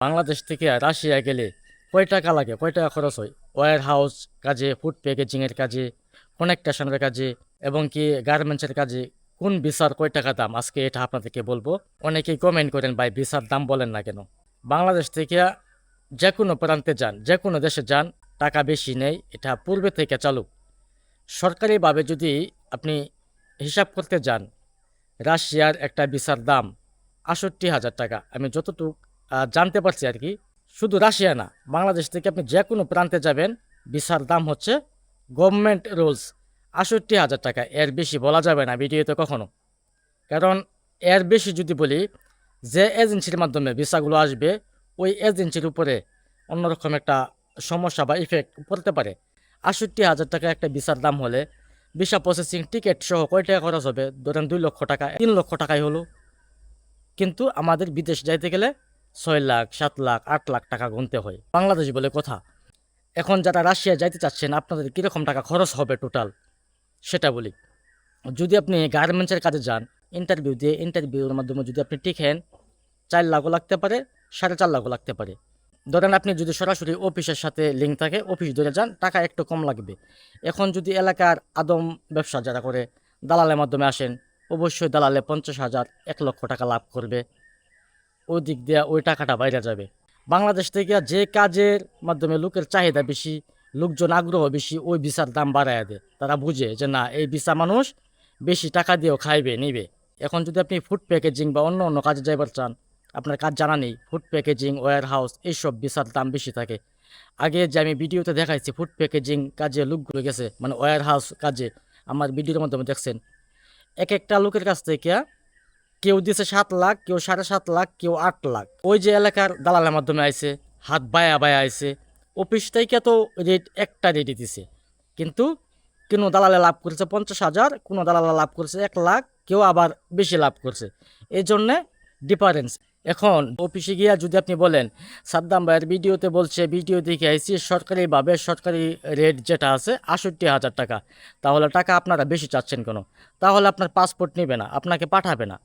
বাংলাদেশ থেকে রাশিয়া গেলে কয় টাকা লাগে? কয় টাকা খরচ হয়? ওয়ার হাউস কাজে, ফুড প্যাকেজিংয়ের কাজে কানেকটেশনের কাজে এবং কি গার্মেন্টসের কাজে কোন ভিসার কয় টাকা দাম? আজকে এটা আপনাদেরকে বলব। অনেকেই কমেন্ট করেন, ভাই, ভিসার দাম বলেন না কেন? বাংলাদেশ থেকে যে কোনো প্রান্তে যান, যে কোনো দেশে যান, টাকা বেশি নেই, এটা পূর্বে থেকে চালু। সরকারিভাবে যদি আপনি হিসাব করতে যান, রাশিয়ার একটা ভিসার দাম আষট্টি হাজার টাকা। আমি যতটুকু জানতে পারছি আর কি। শুধু রাশিয়া না, বাংলাদেশ থেকে আপনি যে কোনো প্রান্তে যাবেন ভিসার দাম হচ্ছে গভর্নমেন্ট রুলস আষট্টি হাজার টাকা, এর বেশি বলা যাবে না ভিডিওতে কখনো। কারণ এর বেশি যদি বলি, যে এজেন্সির মাধ্যমে ভিসাগুলো আসবে, ওই এজেন্সির উপরে অন্যরকম একটা সমস্যা বা ইফেক্ট পড়তে পারে। আষট্টি হাজার টাকা একটা ভিসার দাম হলে ভিসা প্রসেসিং টিকিট সহ কয় টাকা খরচ হবে? ধরেন দুই লক্ষ টাকা, তিন লক্ষ টাকাই হলো। কিন্তু আমাদের বিদেশ যাইতে গেলে ছয় লাখ, সাত লাখ, আট লাখ টাকা গুনতে হয়। বাংলাদেশ বলে কথা। এখন যারা রাশিয়া যাইতে চাচ্ছেন, আপনাদের কীরকম টাকা খরচ হবে টোটাল সেটা বলি। যদি আপনি গার্মেন্টসের কাজে যান ইন্টারভিউ দিয়ে ইন্টারভিউর মাধ্যমে যদি আপনি টিকেন, চার লাখও লাগতে পারে, সাড়ে চার লাখও লাগতে পারে। ধরেন আপনি যদি সরাসরি অফিসের সাথে লিঙ্ক থাকে অফিস ধরে যান, টাকা একটু কম লাগবে। এখন যদি এলাকার আদম ব্যবসা যারা করে, দালালের মাধ্যমে আসেন, অবশ্যই দালালে পঞ্চাশ হাজার, এক লক্ষ টাকা লাভ করবে। ওই দিক দিয়ে ওই টাকাটা বাইরে যাবে। বাংলাদেশ থেকে যে কাজের মাধ্যমে লোকের চাহিদা বেশি, লোকজন আগ্রহ বেশি, ওই ভিসার দাম বাড়ায় দেয়। তারা বুঝে যে না, এই ভিসা মানুষ বেশি টাকা দিয়েও খাইবে, নিবে। এখন যদি আপনি ফুড প্যাকেজিং বা অন্য অন্য কাজে যাইবার চান, আপনার কাজ জানা নেই ফুড প্যাকেজিং ওয়্যার হাউস এইসব ভিসার দাম বেশি থাকে। আগে যে আমি ভিডিওতে দেখাইছি ফুড প্যাকেজিং কাজে লোকগুলো গেছে মানে ওয়্যার হাউস কাজে, আমার ভিডিওর মাধ্যমে দেখছেন। এক একটা লোকের কাছ থেকে কেউ দিছে সাত লাখ, কেউ সাড়ে সাত লাখ, কেউ আট লাখ। ওই যে এলাকার দালালের মাধ্যমে আইছে, হাত বায়া বায়া আইছে। অফিস থেকে তো রেট একটা রেটই দিছে। কিন্তু কোনো দালালে লাভ করছে পঞ্চাশ হাজার, কোনো দালালে লাভ করছে এক লাখ, কেউ আবার বেশি লাভ করছে। এই জন্যে ডিফারেন্স এখন অফিসে গিয়া যদি আপনি বলেন, সাদ্দাম ভাইয়ের ভিডিওতে বলছে, ভিডিও দেখে আইসি সরকারিভাবে সরকারি রেট যেটা আছে, আষট্টি হাজার টাকা। তাহলে টাকা আপনারা বেশি চাচ্ছেন কেন? তাহলে আপনার পাসপোর্ট নেবে না, আপনাকে পাঠাবে না।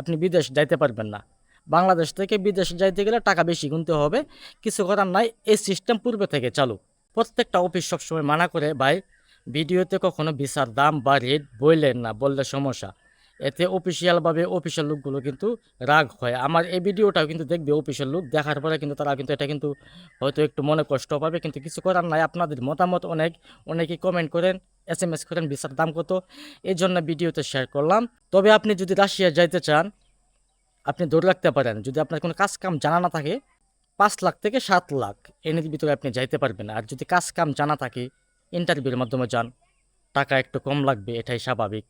আপনি বিদেশ যাইতে পারবেন না। বাংলাদেশ থেকে বিদেশ যাইতে গেলে টাকা বেশি গুনতে হবে। কিছু করার নাই, এই সিস্টেম পূর্বে থেকে চালু। প্রত্যেকটা অফিস সবসময় মানা করে, ভাই, ভিডিওতে কখনো ভিসার দাম বা রেট বললেন না, বললে সমস্যা। এতে অফিসিয়ালভাবে অফিসের লোকগুলো কিন্তু রাগ হয়। আমার এই ভিডিওটাও কিন্তু দেখবে অফিসের লোক, দেখার পরে কিন্তু তারা কিন্তু এটা কিন্তু হয়তো একটু মনে কষ্ট পাবে, কিন্তু কিছু করার নাই। আপনাদের মতামত অনেক, অনেকেই কমেন্ট করেন। এস এম এস করেন, ভিসার দাম কত? এই জন্য ভিডিওতে শেয়ার করলাম। তবে আপনি যদি রাশিয়া যাইতে চান, আপনি ধরে রাখতে পারেন, যদি আপনার কোনো কাজ কাম জানা না থাকে, পাঁচ লাখ থেকে সাত লাখ এনের ভিতরে আপনি যাইতে পারবেন। আর যদি কাজ কাম জানা থাকে ইন্টারভিউর মাধ্যমে যান, টাকা একটু কম লাগবে, এটাই স্বাভাবিক।